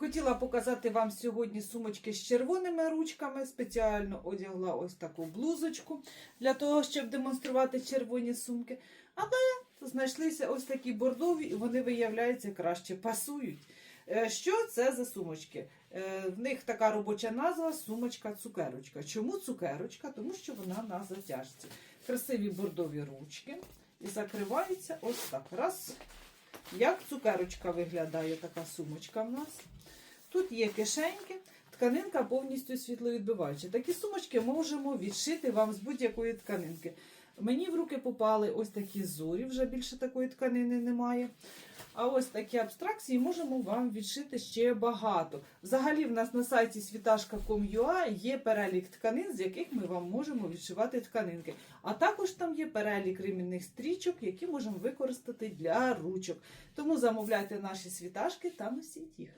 Хотіла показати вам сьогодні сумочки з червоними ручками. Спеціально одягла ось таку блузочку для того, щоб демонструвати червоні сумки. Але знайшлися ось такі бордові, і вони, виявляється, краще пасують. Е, Що це за сумочки? Е, В них така робоча назва сумочка-цукерочка. Чому цукерочка? Тому що вона на затяжці. Красиві бордові ручки. І закривається ось так. Раз. Як цукерочка виглядає така сумочка в нас. Тут є кишеньки, тканинка повністю світловідбиваюча. Такі сумочки можемо відшити вам з будь-якої тканинки. Мені в руки попали ось такі зорі, вже більше такої тканини немає. А ось такі абстракції можемо вам відшити ще багато. Взагалі, в нас на сайті світашка.com.ua є перелік тканин, з яких ми вам можемо відшивати тканинки. А також там є перелік ремінних стрічок, які можемо використати для ручок. Тому замовляйте наші світашки та носіть їх.